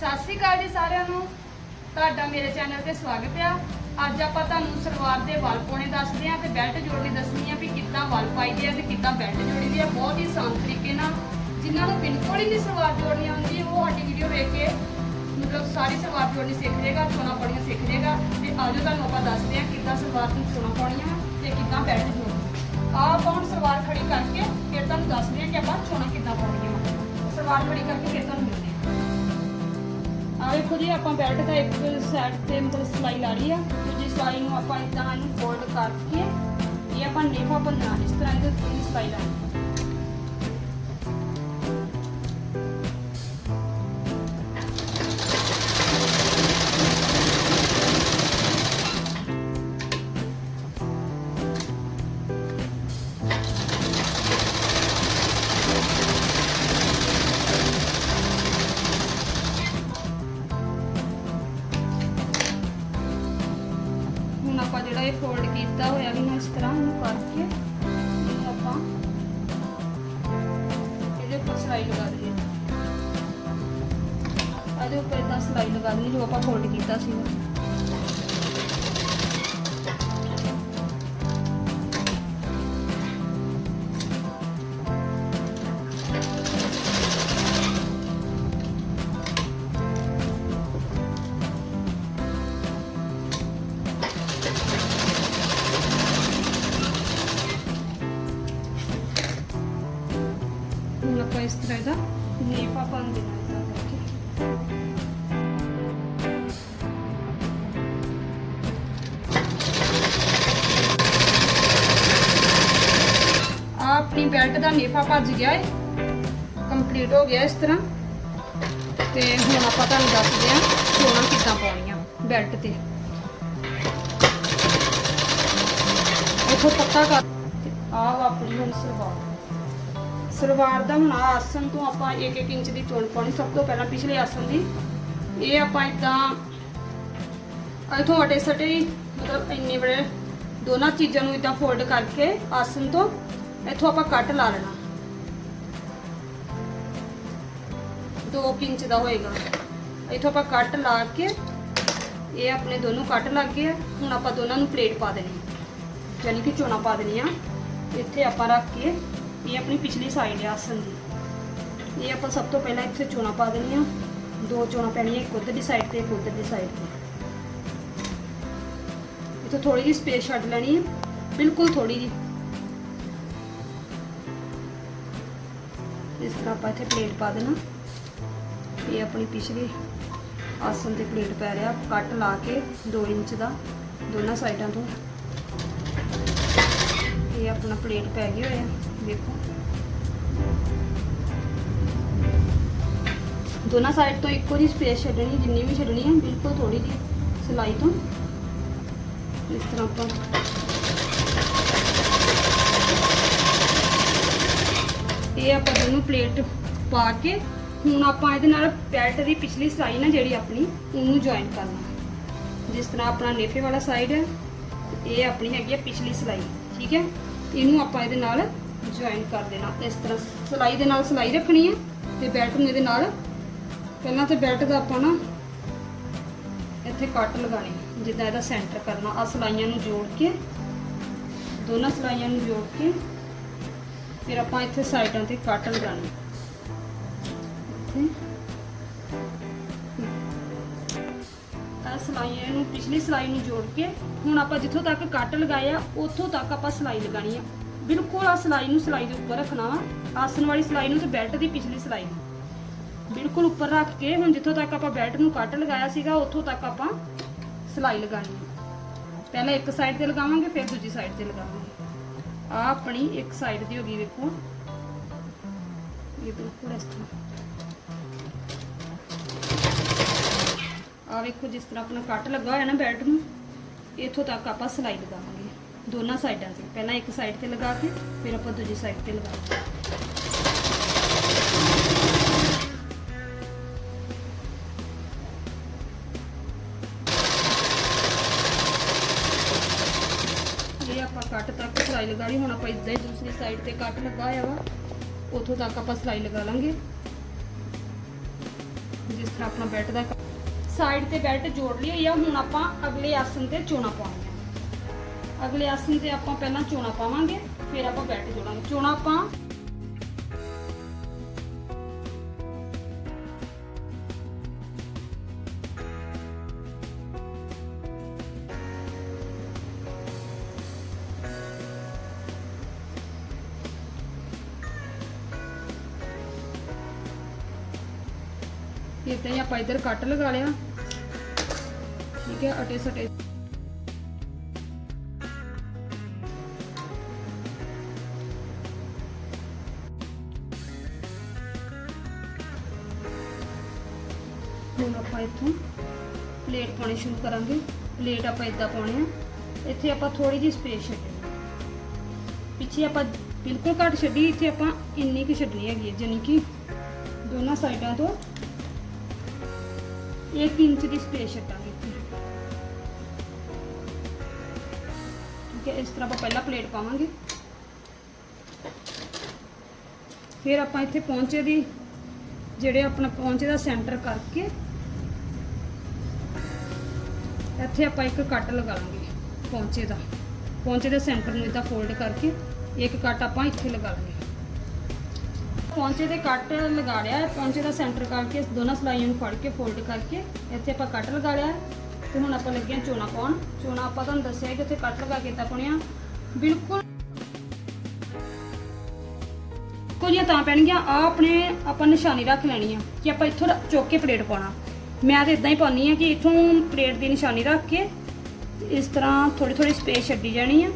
ਸਤਿ ਸ਼੍ਰੀ ਅਕਾਲ ਜੀ ਸਾਰਿਆਂ ਨੂੰ। ਤੁਹਾਡਾ ਮੇਰੇ ਚੈਨਲ ਤੇ ਸਵਾਗਤ ਆ। ਅੱਜ ਆਪਾਂ ਤੁਹਾਨੂੰ ਸਲਵਾਰ ਦੇ ਵੱਲ ਪਾਉਣੇ ਦੱਸਦੇ ਆ ਤੇ ਬੈਲਟ ਜੋੜਨੀ ਦੱਸਣੀ ਆ ਵੀ ਕਿੱਦਾਂ ਵੱਲ ਪਾਈਦੇ ਆ ਤੇ ਕਿੱਦਾਂ ਬੈਲਟ ਜੋੜੀਦੀ ਆ। ਬਹੁਤ ਹੀ ਆਸਾਨ ਤਰੀਕੇ ਨਾਲ ਜਿਨ੍ਹਾਂ ਨੂੰ ਬਿਲਕੁਲ ਹੀ ਨਹੀਂ ਸਲਵਾਰ ਜੋੜਨੀ ਆਉਂਦੀ ਉਹ ਸਾਡੀ ਵੀਡੀਓ ਵੇਖ ਕੇ ਮਤਲਬ ਸਾਰੀ ਸਲਵਾਰ ਜੋੜਨੀ ਸਿੱਖ ਜਾਏਗਾ ਚੋਣਾ ਪਾਉਣੀਆਂ ਸਿੱਖ ਜਾਏਗਾ ਤੇ ਆਜੋ ਤੁਹਾਨੂੰ ਆਪਾਂ ਦੱਸਦੇ ਆ ਕਿੱਦਾਂ ਸਲਵਾਰ ਨੂੰ ਚੋਣਾ ਪਾਉਣੀਆਂ ਤੇ ਕਿੱਦਾਂ ਬੈਲਟ ਜੋੜਨੀ ਆ। ਆਪਾਂ ਹੁਣ ਸਲਵਾਰ ਖੜੀ ਕਰਕੇ ਫਿਰ ਤੁਹਾਨੂੰ ਦੱਸਦੇ ਆ ਕਿ ਆਪਾਂ ਚੋਣਾ ਕਿੱਦਾਂ ਪਾਉਣੀਆਂ ਵਾ। ਸਲਵਾਰ ਖੜੀ ਕਰਕੇ ਫਿਰ ਤੁਹਾਨੂੰ ਮਿਲਦੇ ਆ ਵੇਖੋ ਜੀ, ਆਪਾਂ ਬੈਲਟ ਦਾ ਇੱਕ ਸਾਈਡ ਤੇ ਮਤਲਬ ਸਲਾਈ ਲਾ ਲਈ ਆ। ਦੂਜੀ ਸਲਾਈ ਨੂੰ ਆਪਾਂ ਇਦਾਂ ਨੂੰ ਫੋਲਡ ਕਰਕੇ, ਇਹ ਆਪਾਂ ਨੇਫਾ ਬੰਨਣਾ ਇਸ ਤਰ੍ਹਾਂ ਇਹਦੇ ਉੱਤੇ ਸਲਾਈ ਲਾਣੀ ਇਹਦੇ ਉੱਪਰ ਇਦਾਂ ਸਲਾਈ ਲਗਾ ਦੇਣੀ ਜੋ ਆਪਾਂ ਫੋਲਡ ਕੀਤਾ ਸੀ ਹੁਣ ਆਪਾਂ ਇਸ ਤਰ੍ਹਾਂ ਇਹਦਾ ਨੇਫਾ ਬਣ ਦੇਣਾ ਇਦਾਂ ਬੈਲਟ ਦਾ ਨੇਫਾ ਭੱਜ ਗਿਆ ਹੈ ਕੰਪਲੀਟ ਹੋ ਗਿਆ ਇਸ ਤਰ੍ਹਾਂ। ਤੇ ਹੁਣ ਆਪਾਂ ਤੁਹਾਨੂੰ ਦੱਸਦੇ ਹਾਂ ਚੋਣਾਂ ਕਿੱਦਾਂ ਪਾਉਣੀਆਂ ਬੈਲਟ ਤੇ। ਇੱਥੋਂ ਪੱਤਾ ਕਰ। ਆਹ ਆਪਣੀ ਹੁਣ ਸਲਵਾਰ। ਸਲਵਾਰ ਦਾ ਹੁਣ ਆਸਨ ਤੋਂ ਆਪਾਂ 1-1 ਇੰਚ ਦੀ ਚੋਣ ਪਾਉਣੀ। ਸਭ ਤੋਂ ਪਹਿਲਾਂ ਪਿਛਲੇ ਆਸਨ ਦੀ। ਇਹ ਆਪਾਂ ਇਦਾਂ ਇਥੋਂ ਅਟੇ ਸਟੇ ਮਤਲਬ ਇੰਨੇ ਬੜੇ ਦੋਨਾਂ ਚੀਜ਼ਾਂ ਨੂੰ ਇਦਾਂ ਫੋਲਡ ਕਰਕੇ ਆਸਨ ਤੋਂ ਇੱਥੋਂ ਆਪਾਂ ਕੱਟ ਲਾ ਲੈਣਾ। 2 ਇੰਚ ਦਾ ਹੋਏਗਾ। ਇੱਥੋਂ ਆਪਾਂ ਕੱਟ ਲਾ ਕੇ, ਇਹ ਆਪਣੇ ਦੋਨੋਂ ਕੱਟ ਲੱਗ ਗਏ ਹੁਣ ਆਪਾਂ ਦੋਨਾਂ ਨੂੰ ਪਲੇਟ ਪਾ ਦੇਣੀ ਯਾਨੀ ਕਿ ਚੋਣਾ ਪਾ ਦੇਣੀ ਆ ਇੱਥੇ ਆਪਾਂ ਰੱਖ ਕੇ, ਇਹ ਆਪਣੀ ਪਿਛਲੀ ਸਾਈਡ ਆ ਆਸਨ ਦੀ। ਇਹ ਆਪਾਂ ਸਭ ਤੋਂ ਪਹਿਲਾਂ ਇੱਥੇ ਚੋਣਾ ਪਾ ਦੇਣੀਆਂ। ਦੋ ਚੋਣਾ ਪੈਣੀਆਂ ਇੱਕ ਉੱਧਰ ਦੀ ਸਾਈਡ ਤੇ, ਇੱਕ ਉੱਧਰ ਦੀ ਸਾਈਡ ਤੇ। ਇੱਥੇ ਥੋੜੀ ਜਿਹੀ ਸਪੇਸ ਛੱਡ ਲੈਣੀ ਹੈ ਬਿਲਕੁਲ ਥੋੜੀ ਜਿਹੀ। ਇਸ ਤਰ੍ਹਾਂ ਆਪਾਂ ਇੱਥੇ ਪਲੇਟ ਪਾ ਦੇਣਾ, ਇਹ ਆਪਣੀ ਪਿਛਲੀ ਆਸਨ ਤੇ ਪਲੇਟ ਪੈ ਰਿਹਾ, ਕੱਟ ਲਾ ਕੇ 2 ਇੰਚ ਦਾ, ਦੋਨਾਂ ਸਾਈਡਾਂ ਤੋਂ। ਇਹ ਆਪਣਾ ਪਲੇਟ ਪੈ ਗਿਆ ਹੋਇਆ ਦੇਖੋ। ਦੋਨਾਂ ਸਾਈਡ ਤੋਂ ਇੱਕੋ ਜਿਹੀ ਸਪੇਸ ਛੱਡਣੀ, ਜਿੰਨੀ ਵੀ ਛੱਡਣੀ ਹੈ ਬਿਲਕੁਲ ਥੋੜੀ ਜਿਹੀ ਸਿਲਾਈ ਤੋਂ। ਇਸ ਤਰ੍ਹਾਂ ਆਪਾਂ ਆਪਾਂ ਦੋਨੋਂ ਪਲੇਟ ਪਾ ਕੇ ਹੁਣ ਆਪਾਂ ਇਹਦੇ ਨਾਲ ਬੈਲਟ ਦੀ ਪਿਛਲੀ ਸਲਾਈ ਨਾ ਜਿਹੜੀ ਆਪਣੀ, ਉਹਨੂੰ ਜੁਆਇਨ ਕਰਨਾ। ਜਿਸ ਤਰ੍ਹਾਂ ਆਪਣਾ ਨੇਫੇ ਵਾਲਾ ਸਾਈਡ ਹੈ, ਇਹ ਆਪਣੀ ਹੈਗੀ ਹੈ ਪਿਛਲੀ ਸਲਾਈ ਠੀਕ ਹੈ? ਇਹਨੂੰ ਆਪਾਂ ਇਹਦੇ ਨਾਲ ਜੁਆਇਨ ਕਰ ਦੇਣਾ। ਇਸ ਤਰ੍ਹਾਂ ਸਲਾਈ ਦੇ ਨਾਲ ਸਲਾਈ ਰੱਖਣੀ ਹੈ ਤੇ ਬੈਲਟ ਨੂੰ ਇਹਦੇ ਨਾਲ, ਪਹਿਲਾਂ ਤੇ ਬੈਲਟ ਦਾ ਆਪਾਂ ਨਾ ਇੱਥੇ ਕੱਟ ਲਗਾਣੇ ਜਿੱਦਾਂ ਇਹਦਾ ਸੈਂਟਰ ਕਰਨਾ। ਆ ਸਲਾਈਆਂ ਨੂੰ ਜੋੜ ਕੇ, ਦੋਨਾਂ ਸਲਾਈਆਂ ਨੂੰ ਜੋੜ ਕੇ ਫਿਰ ਆਪਾਂ ਇੱਥੇ ਸਾਈਡਾਂ ਤੇ ਕੱਟ ਲਗਾਣੇ ਇੱਥੇ। ਆ ਸਲਾਈਆਂ ਨੂੰ ਪਿਛਲੀ ਸਲਾਈ ਨੂੰ ਜੋੜ ਕੇ, ਹੁਣ ਆਪਾਂ ਜਿੱਥੋਂ ਤੱਕ ਕੱਟ ਲਗਾਇਆ, ਉੱਥੋਂ ਤੱਕ ਆਪਾਂ ਸਲਾਈ ਲਗਾਣੀ ਆ। ਬਿਲਕੁਲ ਆ ਸਲਾਈ ਨੂੰ ਸਲਾਈ ਦੇ ਉੱਪਰ ਰੱਖਣਾ ਵਾ। ਆਸਨ ਵਾਲੀ ਸਲਾਈ ਨੂੰ ਤੇ ਬੈਲਟ ਦੀ ਪਿਛਲੀ ਸਲਾਈ ਨੂੰ। ਬਿਲਕੁਲ ਉੱਪਰ ਰੱਖ ਕੇ, ਹੁਣ ਜਿੱਥੋਂ ਤੱਕ ਆਪਾਂ ਬੈਲਟ ਨੂੰ ਕੱਟ ਲਗਾਇਆ ਸੀਗਾ, ਉੱਥੋਂ ਤੱਕ ਆਪਾਂ ਸਲਾਈ ਲਗਾਣੀ ਹੈ ਪਹਿਲਾਂ ਇੱਕ ਸਾਈਡ ਤੇ ਲਗਾਵਾਂਗੇ, ਫਿਰ ਦੂਜੀ ਸਾਈਡ ਤੇ ਲਗਾਵਾਂਗੇ। ਆ ਆਪਣੀ ਇੱਕ ਸਾਈਡ ਦੀ ਹੋ ਗਈ ਵੇਖੋ। ਇਹ ਬਿਲਕੁਲ ਇਸ ਤਰ੍ਹਾਂ। ਆ ਵੇਖੋ ਜਿਸ ਤਰ੍ਹਾਂ ਆਪਣਾ ਕੱਟ ਲੱਗਾ ਹੋਇਆ ਨਾ ਬੈਲਟ ਨੂੰ, ਇੱਥੋਂ ਤੱਕ ਆਪਾਂ ਸਲਾਈ ਲਗਾਵਾਂਗੇ ਦੋਨਾਂ ਸਾਈਡਾਂ ਤੇ। ਪਹਿਲਾਂ ਇੱਕ ਸਾਈਡ ਤੇ ਲਗਾ ਕੇ, ਫਿਰ ਆਪਾਂ ਦੂਜੀ ਸਾਈਡ ਤੇ ਲਗਾਵਾਂਗੇ ਸਲਾਈ ਲਗਾ ਲਈ। ਹੁਣ ਆਪਾਂ ਇਦਾਂ ਹੀ ਦੂਸਰੀ ਸਾਈਡ ਤੇ ਕੱਟ ਲਗਾ ਹੋਇਆ ਵਾ, ਉੱਥੋਂ ਤੱਕ ਆਪਾਂ ਸਲਾਈ ਲਗਾ ਲਾਂਗੇ। ਜਿਸ ਤਰ੍ਹਾਂ ਆਪਣਾ ਬੈਲਟ ਦਾ ਸਾਈਡ ਤੇ ਬੈਲਟ ਜੋੜ ਲਈ ਹੋਈ ਆ, ਹੁਣ ਆਪਾਂ ਅਗਲੇ ਆਸਨ ਤੇ ਚੋਣਾ ਪਾਉਣੀਆਂ। ਅਗਲੇ ਆਸਨ ਤੇ ਆਪਾਂ ਪਹਿਲਾਂ ਚੋਣਾ ਪਾਵਾਂਗੇ, ਫਿਰ ਆਪਾਂ ਬੈਲਟ ਜੋੜਾਂਗੇ। ਚੋਣਾ ਆਪਾਂ ਇਦਾਂ ਹੀ ਆਪਾਂ ਇੱਧਰ ਕੱਟ ਲਗਾ ਲਿਆ। ਠੀਕ ਹੈ, ਅਟੇ ਸਟੇ। ਹੁਣ ਆਪਾਂ ਇੱਥੋਂ ਪਲੇਟ ਪਾਉਣੀ ਸ਼ੁਰੂ ਕਰਾਂਗੇ। ਪਲੇਟ ਆਪਾਂ ਇਦਾਂ ਪਾਉਣੀ ਆ ਇੱਥੇ ਆਪਾਂ ਥੋੜੀ ਜਿਹੀ ਸਪੇਸ ਛੱਡਣੀ। ਪਿੱਛੇ ਆਪਾਂ ਬਿਲਕੁਲ ਘੱਟ ਛੱਡੀ, ਇੱਥੇ ਆਪਾਂ ਇੰਨੀ ਕੁ ਛੱਡਣੀ ਹੈਗੀ ਹੈ ਜਾਨੀ ਕਿ ਦੋਨਾਂ ਸਾਈਡਾਂ ਤੋਂ 1 ਇੰਚ ਦੀ ਸਪੇਸ ਛੱਡਾਂਗੇ ਇੱਥੇ ਠੀਕ ਹੈ ਇਸ ਤਰ੍ਹਾਂ ਆਪਾਂ ਪਹਿਲਾਂ ਪਲੇਟ ਪਾਵਾਂਗੇ ਫਿਰ ਆਪਾਂ ਇੱਥੇ ਪਹੁੰਚੇ ਦੀ ਜਿਹੜੇ ਆਪਣਾ ਪਹੁੰਚੇ ਦਾ ਸੈਂਟਰ ਕਰਕੇ ਇੱਥੇ ਆਪਾਂ ਇੱਕ ਕੱਟ ਲਗਾਵਾਂਗੇ ਪਹੁੰਚੇ ਦਾ ਪਹੁੰਚੇ ਦੇ ਸੈਂਟਰ ਨੂੰ ਇਦਾਂ ਫੋਲਡ ਕਰਕੇ ਇੱਕ ਕੱਟ ਆਪਾਂ ਇੱਥੇ ਲਗਾ ਲਾਂਗੇ ਪੌਂਚੇ 'ਤੇ ਕੱਟ ਲਗਾ ਲਿਆ ਹੈ। ਪੌਂਚੇ ਦਾ ਸੈਂਟਰ ਕਰਕੇ ਦੋਨਾਂ ਸਲਾਈਆਂ ਨੂੰ ਫੜ ਕੇ ਫੋਲਡ ਕਰਕੇ ਇੱਥੇ ਆਪਾਂ ਕੱਟ ਲਗਾ ਲਿਆ ਹੈ। ਤੇ ਹੁਣ ਆਪਾਂ ਲੱਗੇ ਹਾਂ ਚੋਣਾ ਪਾਉਣ। ਚੋਣਾ ਆਪਾਂ ਤੁਹਾਨੂੰ ਦੱਸਿਆ ਕਿ ਉੱਥੇ ਕੱਟ ਲਗਾ ਕੇ ਤਾਂ ਪਾਉਣੀਆਂ ਬਿਲਕੁਲ। ਕੁਝੀਆਂ ਤਾਂ ਪੈਣਗੀਆਂ ਆ ਆਪਣੇ ਆਪਾਂ ਨਿਸ਼ਾਨੀ ਰੱਖ ਲੈਣੀ ਆ ਕਿ ਆਪਾਂ ਇੱਥੋਂ ਚੁੱਕ ਕੇ ਪਲੇਟ ਪਾਉਣਾ। ਮੈਂ ਤਾਂ ਇਦਾਂ ਹੀ ਪਾਉਣੀ ਆ ਕਿ ਇੱਥੋਂ ਪਲੇਟ ਦੀ ਨਿਸ਼ਾਨੀ ਰੱਖ ਕੇ ਇਸ ਤਰ੍ਹਾਂ ਥੋੜੀ ਥੋੜੀ ਸਪੇਸ ਛੱਡੀ ਜਾਣੀ ਆ।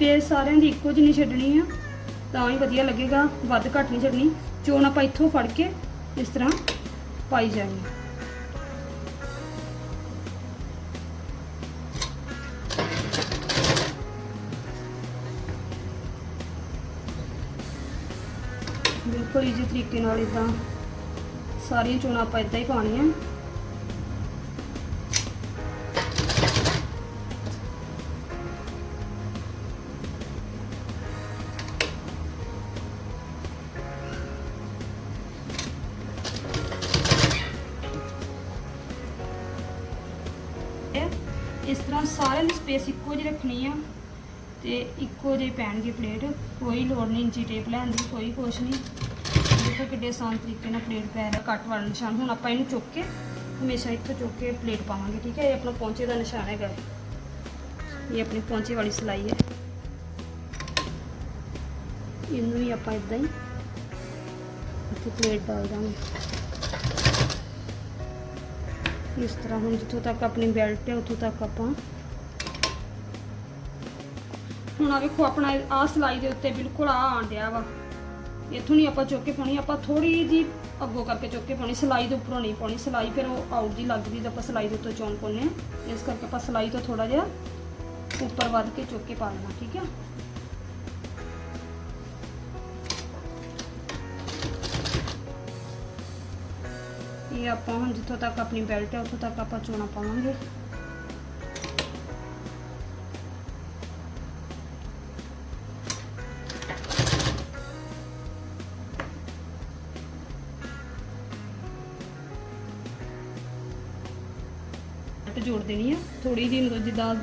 ਸਪੇਸ ਸਾਰਿਆਂ ਦੀ ਇੱਕੋ ਜਿਹੀ ਨਹੀਂ ਛੱਡਣੀ ਆ। ਤਾਂ ਹੀ ਵਧੀਆ ਲੱਗੇਗਾ, ਵੱਧ ਘੱਟ ਨਹੀਂ ਛੱਡਣੀ। ਚੋਣ ਆਪਾਂ ਇੱਥੋਂ ਫੜ ਕੇ ਇਸ ਤਰ੍ਹਾਂ ਪਾਈ ਜਾਣੀ ਬਿਲਕੁਲ ਈਜ਼ੀ ਤਰੀਕੇ ਨਾਲ ਇਦਾਂ ਸਾਰੀਆਂ ਚੋਣਾਂ ਆਪਾਂ ਇਦਾਂ ਹੀ ਪਾਉਣੀਆਂ। ਇਸ ਸਾਰਿਆਂ ਦੀ ਸਪੇਸ ਇੱਕੋ ਜਿਹੀ ਰੱਖਣੀ ਆ ਤੇ ਇੱਕੋ ਜਿਹੇ ਪੈਣਗੇ ਪਲੇਟ ਕੋਈ ਲੋੜ ਨਹੀਂ ਇੰਚੀ ਟੇਪ ਲੈਣ ਦੀ, ਕੋਈ ਕੁਛ ਨਹੀਂ। ਦੇਖੋ ਕਿੱਡੇ ਆਸਾਨ ਤਰੀਕੇ ਨਾਲ ਪਲੇਟ ਪੈ ਰਿਹਾ ਕੱਟ ਵਾਲਾ ਨਿਸ਼ਾਨ। ਹੁਣ ਆਪਾਂ ਇਹਨੂੰ ਚੁੱਕ ਕੇ, ਹਮੇਸ਼ਾ ਇੱਥੋਂ ਚੁੱਕ ਕੇ ਪਲੇਟ ਪਾਵਾਂਗੇ, ਠੀਕ ਹੈ? ਇਹ ਆਪਣਾ ਪੌਂਚੇ ਦਾ ਨਿਸ਼ਾਨ ਹੈਗਾ। ਇਹ ਆਪਣੀ ਪੌਂਚੇ ਵਾਲੀ ਸਿਲਾਈ ਹੈ। ਇਹਨੂੰ ਵੀ ਆਪਾਂ ਇਦਾਂ ਹੀ ਇੱਥੇ ਪਲੇਟ ਡਾਲ ਦਾਂਗੇ। ਇਸ ਤਰ੍ਹਾਂ ਹੁਣ ਜਿੱਥੋਂ ਤੱਕ ਆਪਣੀ ਬੈਲਟ ਹੈ, ਉੱਥੋਂ ਤੱਕ ਆਪਾਂ ਹੁਣ ਆ ਵੇਖੋ, ਆਪਣਾ ਆ ਸਲਾਈ ਦੇ ਉੱਤੇ ਬਿਲਕੁਲ ਆ ਆਣ ਡਿਆ ਵਾ। ਇੱਥੋਂ ਨਹੀਂ ਆਪਾਂ ਚੁੱਕ ਕੇ ਪਾਉਣੀ, ਆਪਾਂ ਥੋੜੀ ਜੀ ਅੱਗੋਂ ਕਰਕੇ ਚੁੱਕ ਕੇ ਪਾਉਣੀ, ਸਲਾਈ ਦੇ ਉੱਪਰੋਂ ਨਹੀਂ ਪਾਉਣੀ। ਸਲਾਈ ਫਿਰ ਉਹ ਆਊਟ ਦੀ ਲੱਗਦੀ ਤਾਂ ਆਪਾਂ ਸਲਾਈ ਦੇ ਉੱਤੋਂ ਚੋਣ ਪਾਉਂਦੇ ਆ ਇਸ ਕਰਕੇ ਆਪਾਂ ਸਲਾਈ ਤੋਂ ਥੋੜਾ ਜਿਹਾ ਉੱਪਰ ਵੱਧ ਕੇ ਚੁੱਕ ਕੇ ਪਾ ਲੈਣਾ ਠੀਕ ਹੈ ਇਹ ਆਪਾਂ ਹੁਣ ਜਿੱਥੋਂ ਤੱਕ ਆਪਣੀ ਬੈਲਟ ਹੈ ਉੱਥੋਂ ਤੱਕ ਆਪਾਂ ਚੋਣਾ ਪਾਵਾਂਗੇ। ਜੋੜ ਦੇਣੀ ਆ। ਥੋੜੀ ਜਿਹੀ ਮਤਲਬ ਜਿੱਦਾਂ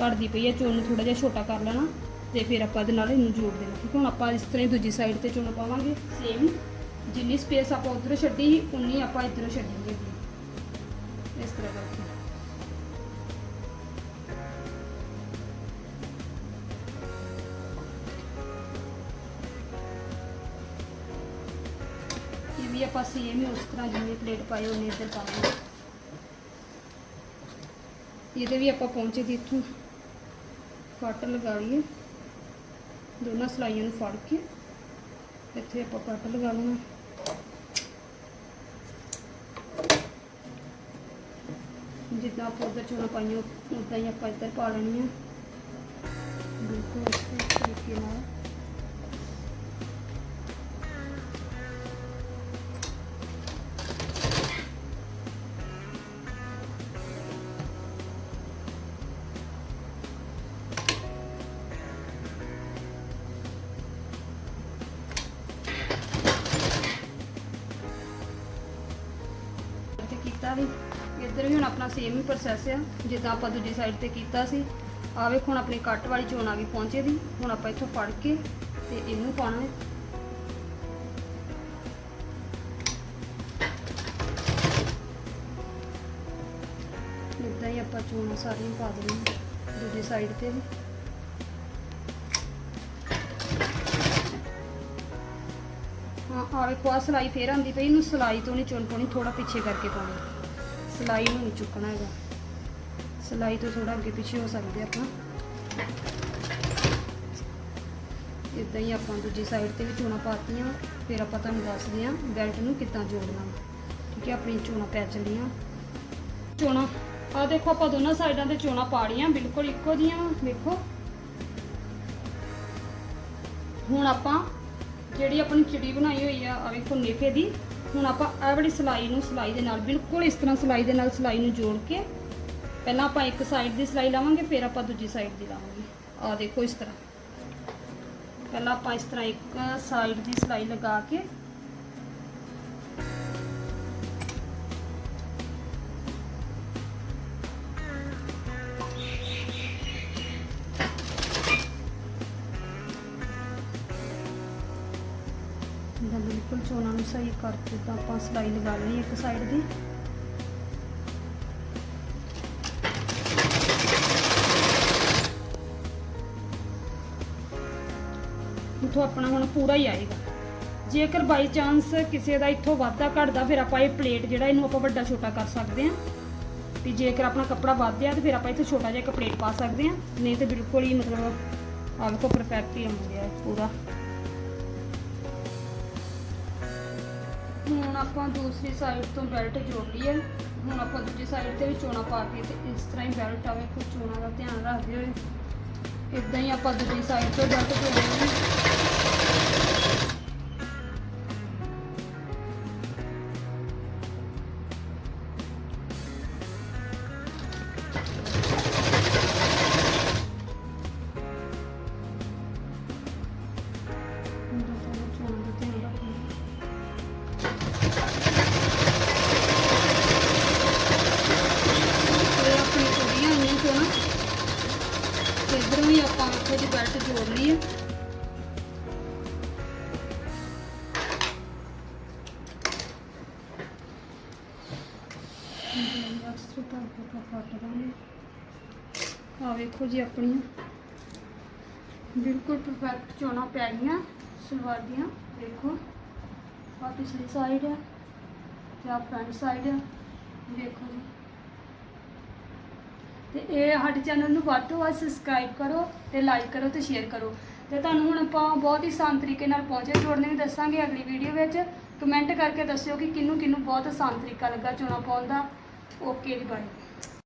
ਘੜਦੀ ਪਈ ਹੈ ਚੋਣ ਨੂੰ ਥੋੜਾ ਜਿਹਾ ਛੋਟਾ ਕਰ ਲੈਣਾ ਤੇ ਫਿਰ ਆਪਾਂ ਇਹਦੇ ਨਾਲ ਇਹਨੂੰ ਜੋੜ ਦੇਣਾ, ਠੀਕ ਹੁਣ ਆਪਾਂ ਇਸ ਤਰ੍ਹਾਂ ਹੀ ਦੂਜੀ ਸਾਈਡ ਤੇ ਚੋਣਾ ਪਾਵਾਂਗੇ। ਸੇਮ ਜਿੰਨੀ ਸਪੇਸ ਆਪਾਂ ਉਧਰੋਂ ਛੱਡੀ ਸੀ, ਉਨੀ ਆਪਾਂ ਇਧਰੋਂ ਛੱਡਾਂਗੇ ਇਸ ਤਰ੍ਹਾਂ ਕਰਕੇ। ਇਹ ਵੀ ਆਪਾਂ ਸੇਮ ਹੀ ਉਸ ਤਰ੍ਹਾਂ ਜਿਵੇਂ ਪਲੇਟ ਪਾਈ ਉਹਨੇ ਇੱਧਰ ਪਾਵਾਂਗੇ ਇਹਦੇ ਵੀ ਆਪਾਂ ਪਹੁੰਚੇ ਦੀ ਇੱਥੋਂ। ਕੱਟ ਲਗਾ ਲਈਏ। ਦੋਨਾਂ ਸਲਾਈਆਂ ਨੂੰ ਫੜ ਕੇ ਇੱਥੇ ਆਪਾਂ ਕੱਟ ਲਗਾ ਲੈਣਾ ਜਿੱਦਾਂ ਆਪਾਂ ਉੱਧਰ ਚੋਣਾ ਪਾਈਆਂ, ਉਦਾਂ ਹੀ ਆਪਾਂ ਇੱਧਰ ਪਾ ਲੈਣੀ ਆ ਬਿਲਕੁਲ ਇਸੇ ਤਰੀਕੇ ਨਾਲ। ਇੱਧਰ ਵੀ ਹੁਣ ਆਪਣਾ ਸੇਮ ਹੀ ਪ੍ਰੋਸੈਸ ਆ। ਜਿੱਦਾਂ ਆਪਾਂ ਦੂਜੀ ਸਾਈਡ ਤੇ ਕੀਤਾ ਸੀ। ਆ ਵੇਖ, ਹੁਣ ਆਪਣੀ ਕੱਟ ਵਾਲੀ ਚੋਣ ਆ ਗਈ ਪਹੁੰਚੇ ਦੀ। ਹੁਣ ਆਪਾਂ ਇੱਥੋਂ ਫੜ ਕੇ ਤੇ ਇਹਨੂੰ ਪਾਉਣਾ ਹੈ। ਇਦਾਂ ਹੀ ਆਪਾਂ ਚੋਣਾਂ ਸਾਰੀਆਂ ਪਾ ਦੇਣੀਆਂ ਦੂਜੀ ਸਾਈਡ ਤੇ ਵੀ। ਹਾਂ ਆ ਵੇਖੋ ਆ ਸਲਾਈ ਫੇਰ ਆਂਦੀ ਪਈ। ਇਹਨੂੰ ਸਲਾਈ ਤੋਂ ਨਹੀਂ ਚੁਣ ਪਾਉਣੀ ਥੋੜਾ ਪਿੱਛੇ ਕਰਕੇ ਪਾਉਣੀ। ਸਲਾਈ ਨੂੰ ਨਹੀਂ ਚੁੱਕਣਾ ਹੈਗਾ। ਸਲਾਈ ਤੋਂ ਥੋੜਾ ਅੱਗੇ ਪਿੱਛੇ ਹੋ ਸਕਦੇ ਆਪਾਂ। ਇਦਾਂ ਹੀ ਆਪਾਂ ਦੂਜੀ ਸਾਈਡ ਤੇ ਵੀ ਚੋਣਾਂ ਪਾਤੀਆਂ ਫਿਰ ਆਪਾਂ ਤੁਹਾਨੂੰ ਦੱਸਦੇ ਹਾਂ ਬੈਲਟ ਨੂੰ ਕਿੱਦਾਂ ਜੋੜਨਾ। ਠੀਕ ਹੈ ਆਪਣੀ ਚੋਣਾਂ ਪੈ ਚੱਲੀਆਂ। ਚੋਣਾਂ ਆ ਦੇਖੋ ਆਪਾਂ ਦੋਨਾਂ ਸਾਈਡਾਂ ਤੇ ਚੋਣਾਂ ਪਾੜੀਆਂ ਬਿਲਕੁਲ ਇੱਕੋ ਜੀਆਂ ਵੇਖੋ ਹੁਣ ਆਪਾਂ ਜਿਹੜੀ ਆਪਣੀ ਚਿੜੀ ਬਣਾਈ ਹੋਈ ਆ ਆ ਵੇਖੋ ਨੇਫੇ ਦੀ। ਹੁਣ ਆਪਾਂ ਇਹ ਵਾਲੀ ਸਲਾਈ ਨੂੰ ਸਲਾਈ ਦੇ ਨਾਲ, ਬਿਲਕੁਲ ਇਸ ਤਰ੍ਹਾਂ ਸਲਾਈ ਦੇ ਨਾਲ ਸਲਾਈ ਨੂੰ ਜੋੜ ਕੇ, ਪਹਿਲਾਂ ਆਪਾਂ ਇੱਕ ਸਾਈਡ ਦੀ ਸਲਾਈ ਲਾਵਾਂਗੇ, ਫਿਰ ਆਪਾਂ ਦੂਜੀ ਸਾਈਡ ਦੀ ਲਾਵਾਂਗੇ। ਆ ਦੇਖੋ ਇਸ ਤਰ੍ਹਾਂ। ਪਹਿਲਾਂ ਆਪਾਂ ਇਸ ਤਰ੍ਹਾਂ ਇੱਕ ਸਾਈਡ ਦੀ ਸਲਾਈ ਲਗਾ ਕੇ ਸਹੀ ਕਰਕੇ ਤਾਂ ਆਪਾਂ ਸਲਾਈ ਲਗਾ ਲੈਣੀ ਇੱਕ ਸਾਈਡ ਦੀ। ਇਥੋਂ ਆਪਣਾ ਹੁਣ ਪੂਰਾ ਹੀ ਆਏਗਾ। ਜੇਕਰ ਬਾਈ ਚਾਂਸ ਕਿਸੇ ਦਾ ਇਥੋਂ ਵਾਧਾ ਘਟਦਾ, ਫਿਰ ਆਪਾਂ ਇਹ ਪਲੇਟ ਜਿਹੜਾ ਇਹਨੂੰ ਆਪਾਂ ਵੱਡਾ ਛੋਟਾ ਕਰ ਸਕਦੇ ਹਾਂ। ਤੇ ਜੇਕਰ ਆਪਣਾ ਕੱਪੜਾ ਵੱਧ ਆ ਤੇ ਫਿਰ ਆਪਾਂ ਇੱਥੇ ਛੋਟਾ ਜਿਹਾ ਇੱਕ ਪਲੇਟ ਪਾ ਸਕਦੇ ਹਾਂ। ਨਹੀਂ ਤੇ ਬਿਲਕੁਲ ਹੀ ਮਤਲਬ ਆਹ ਵੇਖੋ ਪਰਫੈਕਟ ਹੀ ਆਉਂਦਾ ਹੈ ਪੂਰਾ। ਆਪਾਂ ਦੂਸਰੀ ਸਾਈਡ ਤੋਂ ਬੈਲਟ ਜੋੜ ਲਈ ਹੈ ਹੁਣ ਆਪਾਂ ਦੂਜੀ ਸਾਈਡ ਤੇ ਵੀ ਚੋਣਾ ਪਾ ਕੇ ਤੇ ਇਸ ਤਰ੍ਹਾਂ ਹੀ ਬੈਲਟ ਆਵੇ ਕੁਝ ਚੋਣਾ ਦਾ ਧਿਆਨ ਰੱਖਦੇ ਹੋਏ। ਇਦਾਂ ਹੀ ਆਪਾਂ ਦੂਜੀ ਸਾਈਡ ਤੋਂ ਬੈਲਟ ਜੋੜਾਂਗੇ ਹੁਣ ਬੈਲਟ ਜੋੜ ਲਈ ਹੈ। ਅਕਸਰ ਤਾਂ ਕੱਟ ਦਾਂਗੇ ਆ ਵੇਖੋ ਜੀ ਆਪਣੀਆਂ। ਬਿਲਕੁਲ ਪਰਫੈਕਟ ਚੋਣਾ ਪੈ ਗਈਆਂ ਸਲਵਾਰ ਦੀਆਂ। ਦੇਖੋ ਆ ਪਿਛਲੀ ਸਾਈਡ ਹੈ ਤੇ ਆ ਫਰੰਟ ਸਾਈਡ ਹੈ ਦੇਖੋ ਜੀ। ਤੇ ਇਹ ਸਾਡੇ ਚੈਨਲ ਨੂੰ ਵੱਧ ਤੋਂ ਵੱਧ ਸਬਸਕ੍ਰਾਈਬ ਕਰੋ ਤੇ ਲਾਈਕ ਕਰੋ ਤੇ ਸ਼ੇਅਰ ਕਰੋ। ਤੇ ਤੁਹਾਨੂੰ ਹੁਣ ਆਪਾਂ ਬਹੁਤ ਹੀ ਆਸਾਨ ਤਰੀਕੇ ਨਾਲ ਪਹੁੰਚੇ ਜੋੜਨੇ ਵੀ ਦੱਸਾਂਗੇ ਅਗਲੀ ਵੀਡੀਓ ਵਿੱਚ। ਕਮੈਂਟ ਕਰਕੇ ਦੱਸਿਓ ਕਿ ਕਿਹਨੂੰ ਕਿਹਨੂੰ ਬਹੁਤ ਆਸਾਨ ਤਰੀਕਾ ਲੱਗਾ ਚੋਣਾ ਪਾਉਣ ਦਾ। ਓਕੇ ਜੀ ਬਾਏ